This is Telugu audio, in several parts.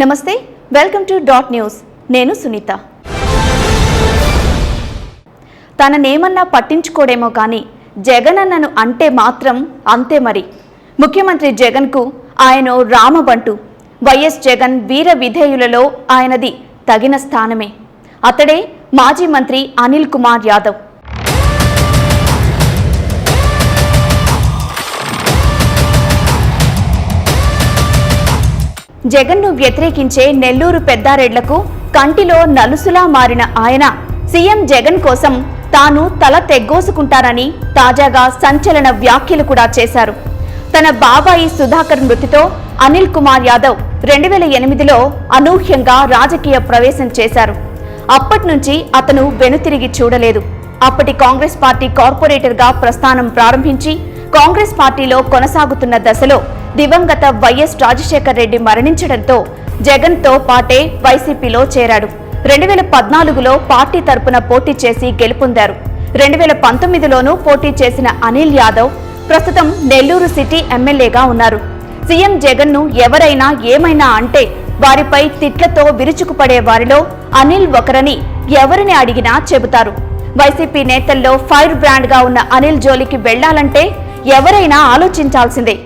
నమస్తే వెల్కమ్ టు డాట్ న్యూస్. నేను సునీత. తననేమన్నా పట్టించుకోడేమో కానీ జగన్ అన్నను అంటే మాత్రం అంతే మరి. ముఖ్యమంత్రి జగన్కు ఆయన రామబంటు వైఎస్ జగన్ వీర విధేయులలో ఆయనది తగిన స్థానమే. అతడే మాజీ మంత్రి అనిల్ కుమార్ యాదవ్. జగన్ను వ్యతిరేకించే నెల్లూరు పెద్దారెడ్లకు కంటిలో నలుసులా మారిన ఆయన సీఎం జగన్ కోసం తాను తల తెగ్గోసుకుంటారని తాజాగా సంచలన వ్యాఖ్యలు కూడా చేశారు. తన బాబాయి సుధాకర్ మృతితో అనిల్ కుమార్ యాదవ్ రెండు వేల ఎనిమిదిలో అనూహ్యంగా రాజకీయ ప్రవేశం చేశారు. అప్పటి నుంచి అతను వెనుతిరిగి చూడలేదు. అప్పటి కాంగ్రెస్ పార్టీ కార్పొరేటర్గా ప్రస్థానం ప్రారంభించి కాంగ్రెస్ పార్టీలో కొనసాగుతున్న దశలో దివంగత వైఎస్ రాజశేఖర్ రెడ్డి మరణించడంతో జగన్తో పాటే వైసీపీలో చేరాడు. రెండు వేల పద్నాలుగులో పార్టీ తరపున పోటీ చేసి గెలుపొందారు. రెండు వేల పంతొమ్మిదిలోనూ పోటీ చేసిన అనిల్ యాదవ్ ప్రస్తుతం నెల్లూరు సిటీ ఎమ్మెల్యేగా ఉన్నారు. సీఎం జగన్ను ఎవరైనా ఏమైనా అంటే వారిపై తిట్లతో విరుచుకుపడే వారిలో అనిల్ ఒకరని ఎవరిని అడిగినా చెబుతారు. వైసీపీ నేతల్లో ఫైర్ బ్రాండ్గా ఉన్న అనిల్ జోలికి వెళ్ళాలంటే ఎవరైనా ఆలోచించాల్సిందే.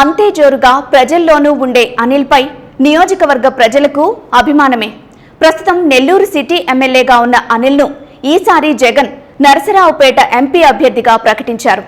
అంతే జోరుగా ప్రజల్లోనూ ఉండే అనిల్పై నియోజకవర్గ ప్రజలకు అభిమానమే. ప్రస్తుతం నెల్లూరు సిటీ ఎమ్మెల్యేగా ఉన్న అనిల్ను ఈసారి జగన్ నరసరావుపేట ఎంపీ అభ్యర్థిగా ప్రకటించారు.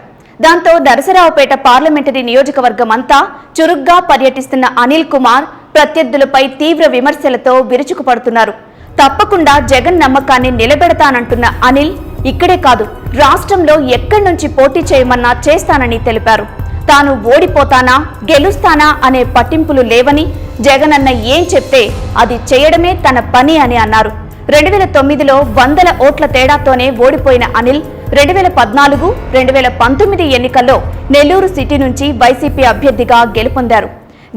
దాంతో నరసరావుపేట పార్లమెంటరీ నియోజకవర్గం అంతా చురుగ్గా పర్యటిస్తున్న అనిల్ కుమార్ ప్రత్యర్థులపై తీవ్ర విమర్శలతో విరుచుకుపడుతున్నారు. తప్పకుండా జగన్ నమ్మకాన్ని నిలబెడతానంటున్న అనిల్ ఇక్కడే కాదు రాష్ట్రంలో ఎక్కడి నుంచి పోటీ చేయమన్నా చేస్తానని తెలిపారు. తాను ఓడిపోతానా గెలుస్తానా అనే పట్టింపులు లేవని జగనన్న ఏం చెప్తే అది చేయడమే తన పని అని అన్నారు. రెండు వేల తొమ్మిదిలో వందల ఓట్ల తేడాతోనే ఓడిపోయిన అనిల్ రెండు వేల పద్నాలుగు రెండు వేల పంతొమ్మిది ఎన్నికల్లో నెల్లూరు సిటీ నుంచి వైసీపీ అభ్యర్థిగా గెలుపొందారు.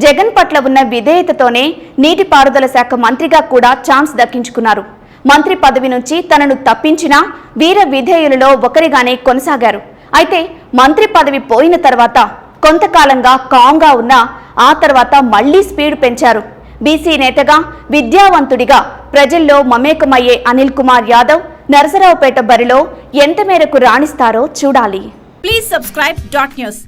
జగన్ పట్ల ఉన్న విధేయతతోనే నీటిపారుదల శాఖ మంత్రిగా కూడా ఛాన్స్ దక్కించుకున్నారు. మంత్రి పదవి నుంచి తనను తప్పించినా వీర విధేయులలో ఒకరిగానే కొనసాగారు. అయితే మంత్రి పదవి పోయిన తర్వాత కొంతకాలంగా కాంగా ఉన్న ఆ తర్వాత మళ్ళీ స్పీడ్ పెంచారు. బీసీ నేతగా విద్యావంతుడిగా ప్రజల్లో మమేకమయ్యే అనిల్ కుమార్ యాదవ్ నరసరావుపేట బరిలో ఎంత మేరకు రాణిస్తారో చూడాలి. Please subscribe dot news